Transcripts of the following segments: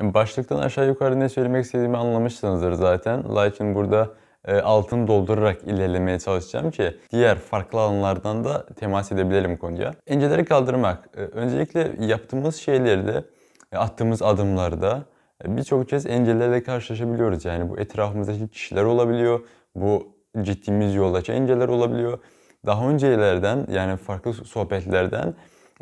Başlıktan aşağı yukarı ne söylemek istediğimi anlamışsınızdır zaten. Lakin burada e, altını doldurarak ilerlemeye çalışacağım ki diğer farklı alanlardan da temas edebilelim konuya. Engelleri kaldırmak. E, Öncelikle yaptığımız şeylerde, e, attığımız adımlarda birçok kez engellerle karşılaşabiliyoruz. Yani bu etrafımızdaki kişiler olabiliyor, bu gittiğimiz yoldaki engeller olabiliyor. Daha öncelerden yani farklı sohbetlerden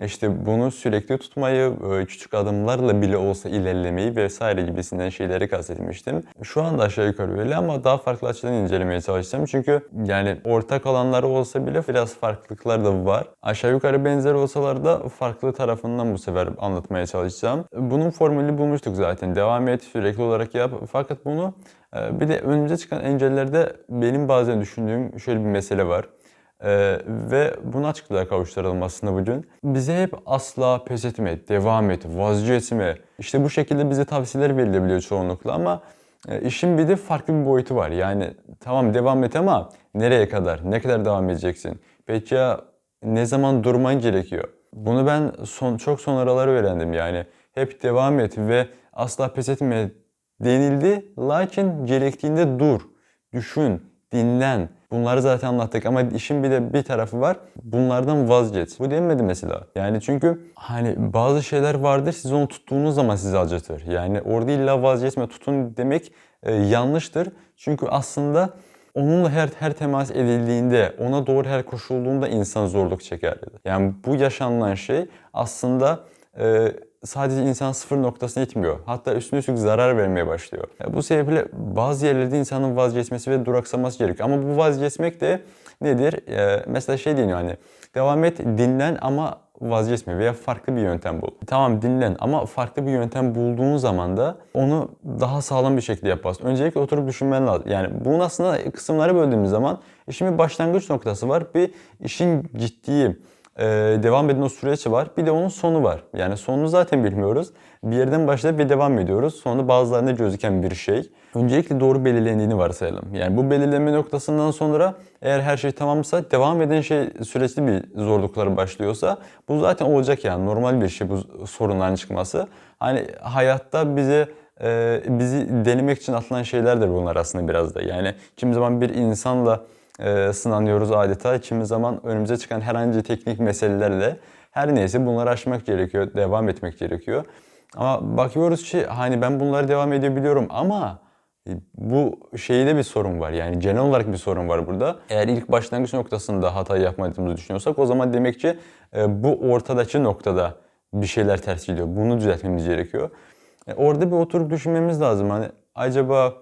işte bunu sürekli tutmayı, e, küçük adımlarla bile olsa ilerlemeyi vesaire gibisinden şeyleri kastetmiştim. Şu anda aşağı yukarı öyle ama daha farklı açıdan incelemeye çalışacağım. Çünkü yani ortak alanları olsa bile biraz farklılıklar da var. Aşağı yukarı benzer olsalar da farklı tarafından bu sefer anlatmaya çalışacağım. Bunun formülü bulmuştuk zaten. Devam et, sürekli olarak yap. Fakat bunu e, bir de önümüze çıkan engellerde benim bazen düşündüğüm şöyle bir mesele var. Ee, ve bunu açıklığa kavuşturalım aslında bugün. Bize hep asla pes etme, devam et, vazgeçme. İşte bu şekilde bize tavsiyeler verilebiliyor çoğunlukla ama e, işin bir de farklı bir boyutu var. Yani tamam devam et ama nereye kadar, ne kadar devam edeceksin? Peki ya ne zaman durman gerekiyor? Bunu ben son, çok sonraları öğrendim yani. Hep devam et ve asla pes etme denildi. Lakin gerektiğinde dur, düşün, dinlen. Bunları zaten anlattık ama işin bir de bir tarafı var. Bunlardan vazgeç. Bu denmedi mesela. Yani çünkü hani bazı şeyler vardır siz onu tuttuğunuz zaman sizi acıtır. Yani orada illa vazgeçme tutun demek e, yanlıştır. Çünkü aslında onunla her her temas edildiğinde, ona doğru her koşulduğunda insan zorluk çeker. Yani bu yaşanılan şey aslında e, sadece insan sıfır noktasına itmiyor. Hatta üstüne üstlük zarar vermeye başlıyor. Bu sebeple bazı yerlerde insanın vazgeçmesi ve duraksaması gerekiyor. Ama bu vazgeçmek de nedir? Ee, mesela şey deniyor hani devam et dinlen ama vazgeçme veya farklı bir yöntem bul. Tamam dinlen ama farklı bir yöntem bulduğun zaman da onu daha sağlam bir şekilde yaparsın. Öncelikle oturup düşünmen lazım. Yani bunun aslında kısımları böldüğümüz zaman işin bir başlangıç noktası var. Bir işin ciddi ee, devam eden o süreç var. Bir de onun sonu var. Yani sonunu zaten bilmiyoruz. Bir yerden başlayıp ve devam ediyoruz. Sonu bazılarında gözüken bir şey. Öncelikle doğru belirlendiğini varsayalım. Yani bu belirleme noktasından sonra eğer her şey tamamsa devam eden şey süreçli bir zorlukları başlıyorsa bu zaten olacak yani normal bir şey bu sorunların çıkması. Hani hayatta bize e, bizi denemek için atılan şeylerdir bunlar aslında biraz da. Yani kimi zaman bir insanla e, sınanıyoruz adeta. Kimi zaman önümüze çıkan herhangi teknik meselelerle her neyse bunları aşmak gerekiyor, devam etmek gerekiyor. Ama bakıyoruz ki hani ben bunları devam edebiliyorum ama bu şeyde bir sorun var. Yani genel olarak bir sorun var burada. Eğer ilk başlangıç noktasında hata yapmadığımızı düşünüyorsak o zaman demek ki e, bu ortadaki noktada bir şeyler ters gidiyor. Bunu düzeltmemiz gerekiyor. E, orada bir oturup düşünmemiz lazım. Hani acaba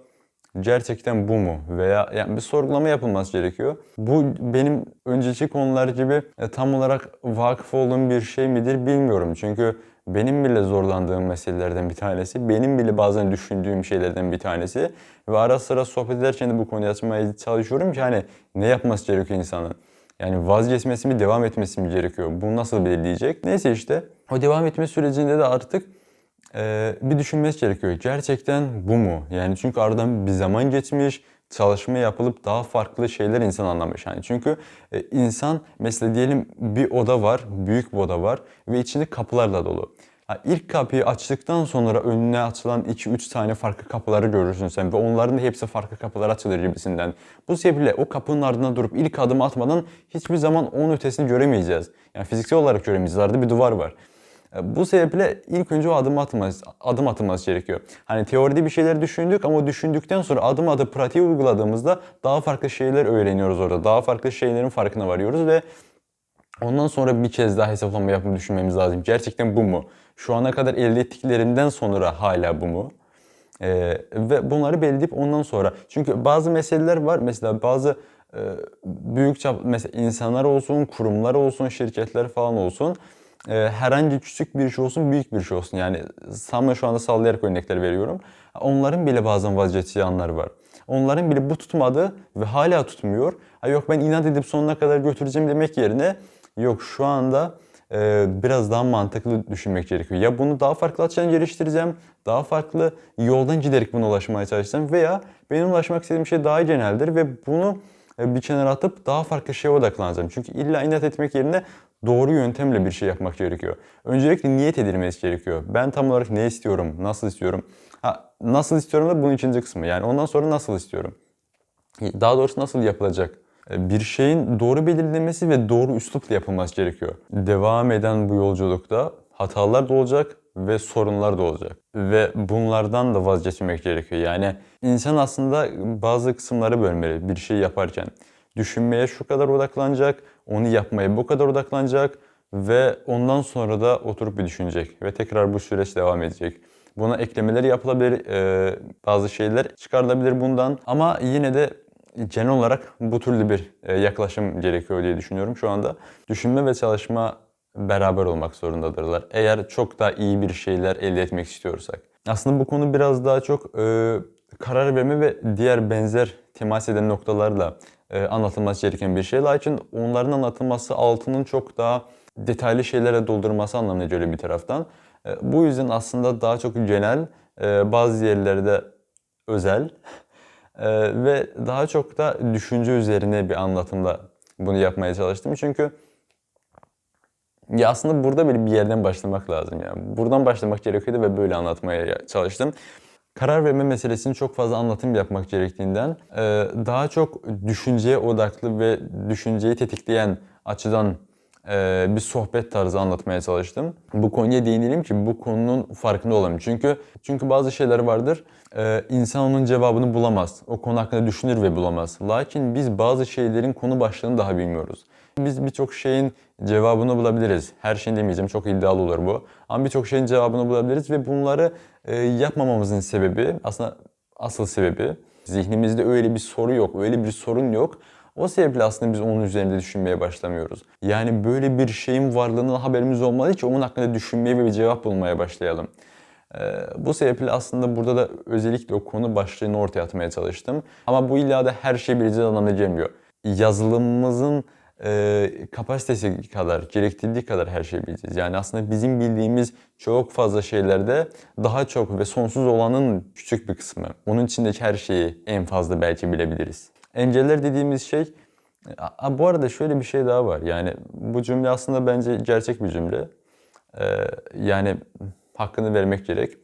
gerçekten bu mu? Veya yani bir sorgulama yapılması gerekiyor. Bu benim önceki konular gibi e, tam olarak vakıf olduğum bir şey midir bilmiyorum. Çünkü benim bile zorlandığım meselelerden bir tanesi, benim bile bazen düşündüğüm şeylerden bir tanesi. Ve ara sıra sohbet ederken de bu konuyu açmaya çalışıyorum ki hani ne yapması gerekiyor insanın? Yani vazgeçmesi mi, devam etmesi mi gerekiyor? Bunu nasıl belirleyecek? Neyse işte o devam etme sürecinde de artık e, bir düşünmesi gerekiyor. Gerçekten bu mu? Yani çünkü aradan bir zaman geçmiş, çalışma yapılıp daha farklı şeyler insan anlamış. Yani çünkü e, insan mesela diyelim bir oda var, büyük bir oda var ve içinde kapılarla dolu. Ha, ilk kapıyı açtıktan sonra önüne açılan 2-3 tane farklı kapıları görürsün sen ve onların da hepsi farklı kapılar açılır gibisinden. Bu sebeple o kapının ardına durup ilk adımı atmadan hiçbir zaman onun ötesini göremeyeceğiz. Yani fiziksel olarak göremeyeceğiz. Arada bir duvar var. Bu sebeple ilk önce o adım atılması, adım atılması gerekiyor. Hani teoride bir şeyler düşündük ama düşündükten sonra adım atıp pratiğe uyguladığımızda daha farklı şeyler öğreniyoruz orada. Daha farklı şeylerin farkına varıyoruz ve ondan sonra bir kez daha hesaplama yapıp düşünmemiz lazım. Gerçekten bu mu? Şu ana kadar elde ettiklerimden sonra hala bu mu? Ee, ve bunları belirleyip ondan sonra. Çünkü bazı meseleler var. Mesela bazı e, büyük çap mesela insanlar olsun, kurumlar olsun, şirketler falan olsun e, herhangi küçük bir şey olsun, büyük bir şey olsun. Yani sama şu anda sallayarak örnekler veriyorum. Onların bile bazen vazgeçtiği anları var. Onların bile bu tutmadı ve hala tutmuyor. Ha yok ben inat edip sonuna kadar götüreceğim demek yerine yok şu anda e, biraz daha mantıklı düşünmek gerekiyor. Ya bunu daha farklı açıdan geliştireceğim, daha farklı yoldan giderek buna ulaşmaya çalışacağım veya benim ulaşmak istediğim şey daha geneldir ve bunu bir kenara atıp daha farklı şeye odaklanacağım. Çünkü illa inat etmek yerine doğru yöntemle bir şey yapmak gerekiyor. Öncelikle niyet edilmesi gerekiyor. Ben tam olarak ne istiyorum, nasıl istiyorum? Ha, nasıl istiyorum da bunun ikinci kısmı. Yani ondan sonra nasıl istiyorum? Daha doğrusu nasıl yapılacak? E, Bir şeyin doğru belirlenmesi ve doğru üslupla yapılması gerekiyor. Devam eden bu yolculukta hatalar da olacak ve sorunlar da olacak. Ve bunlardan da vazgeçmek gerekiyor. Yani insan aslında bazı kısımları bölmeli bir şey yaparken. Düşünmeye şu kadar odaklanacak, onu yapmaya bu kadar odaklanacak ve ondan sonra da oturup bir düşünecek ve tekrar bu süreç devam edecek. Buna eklemeler yapılabilir, e, bazı şeyler çıkarılabilir bundan ama yine de genel olarak bu türlü bir e, yaklaşım gerekiyor diye düşünüyorum şu anda. Düşünme ve çalışma beraber olmak zorundadırlar. Eğer çok daha iyi bir şeyler elde etmek istiyorsak. Aslında bu konu biraz daha çok e, karar verme ve diğer benzer temas eden noktalarla anlatılması gereken bir şey. Lakin onların anlatılması altının çok daha detaylı şeylere doldurması anlamına geliyor bir taraftan. E, bu yüzden aslında daha çok genel, e, bazı yerlerde özel e, ve daha çok da düşünce üzerine bir anlatımda bunu yapmaya çalıştım. Çünkü ya aslında burada böyle bir yerden başlamak lazım ya. Buradan başlamak gerekiyordu ve böyle anlatmaya çalıştım. Karar verme meselesini çok fazla anlatım yapmak gerektiğinden e, daha çok düşünceye odaklı ve düşünceyi tetikleyen açıdan e, bir sohbet tarzı anlatmaya çalıştım. Bu konuya değinelim ki bu konunun farkında olalım. Çünkü çünkü bazı şeyler vardır. e, insan onun cevabını bulamaz. O konu hakkında düşünür ve bulamaz. Lakin biz bazı şeylerin konu başlığını daha bilmiyoruz. Biz birçok şeyin cevabını bulabiliriz. Her şeyin demeyeceğim çok iddialı olur bu. Ama birçok şeyin cevabını bulabiliriz ve bunları e, yapmamamızın sebebi aslında asıl sebebi zihnimizde öyle bir soru yok, öyle bir sorun yok. O sebeple aslında biz onun üzerinde düşünmeye başlamıyoruz. Yani böyle bir şeyin varlığından haberimiz olmadığı için onun hakkında düşünmeye ve bir cevap bulmaya başlayalım. Ee, bu sebeple aslında burada da özellikle o konu başlığını ortaya atmaya çalıştım. Ama bu illa da her şeyi bileceğiz anlamına gelmiyor. Yazılımımızın e, kapasitesi kadar, gerektirdiği kadar her şeyi bileceğiz. Yani aslında bizim bildiğimiz çok fazla şeylerde daha çok ve sonsuz olanın küçük bir kısmı. Onun içindeki her şeyi en fazla belki bilebiliriz. Engeller dediğimiz şey, a, bu arada şöyle bir şey daha var. Yani bu cümle aslında bence gerçek bir cümle. Ee, yani hakkını vermek gerek.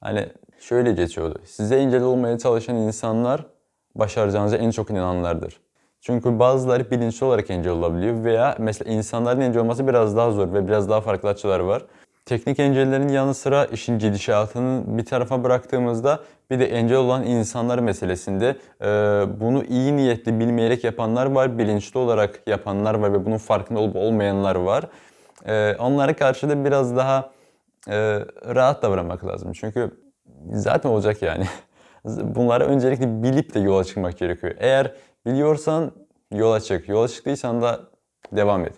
Hani şöyle geçiyordu. Size engel olmaya çalışan insanlar başaracağınıza en çok inananlardır. Çünkü bazıları bilinçli olarak engel olabiliyor veya mesela insanların engel olması biraz daha zor ve biraz daha farklı açılar var. Teknik engellerin yanı sıra işin gidişatını bir tarafa bıraktığımızda bir de engel olan insanlar meselesinde e, bunu iyi niyetli bilmeyerek yapanlar var, bilinçli olarak yapanlar var ve bunun farkında olup olmayanlar var. E, onlara karşı da biraz daha e, rahat davranmak lazım. Çünkü zaten olacak yani. Bunları öncelikle bilip de yola çıkmak gerekiyor. Eğer biliyorsan yola çık. Yola çıktıysan da devam et.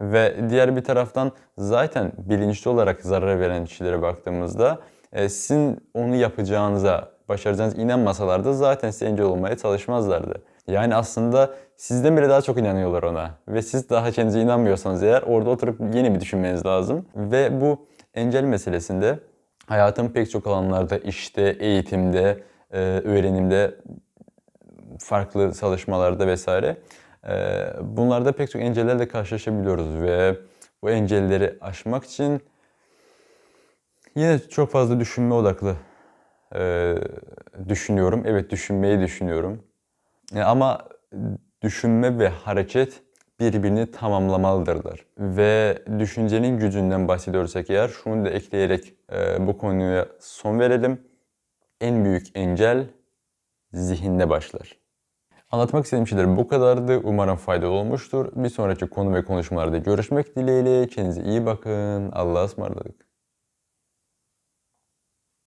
Ve diğer bir taraftan zaten bilinçli olarak zarar veren kişilere baktığımızda e, sizin onu yapacağınıza, başaracağınıza inanmasalar da zaten size engel olmaya çalışmazlardı. Yani aslında sizden bile daha çok inanıyorlar ona. Ve siz daha kendinize inanmıyorsanız eğer orada oturup yeni bir düşünmeniz lazım. Ve bu engel meselesinde hayatın pek çok alanlarda işte, eğitimde, e, öğrenimde, farklı çalışmalarda vesaire e, bunlarda pek çok engellerle karşılaşabiliyoruz ve bu engelleri aşmak için yine çok fazla düşünme odaklı e, düşünüyorum. Evet düşünmeyi düşünüyorum. E, ama düşünme ve hareket birbirini tamamlamalıdırlar. Ve düşüncenin gücünden bahsediyorsak eğer şunu da ekleyerek e, bu konuya son verelim. En büyük engel zihinde başlar. Anlatmak istediğim şeyler bu kadardı. Umarım faydalı olmuştur. Bir sonraki konu ve konuşmalarda görüşmek dileğiyle. Kendinize iyi bakın. Allah'a ısmarladık.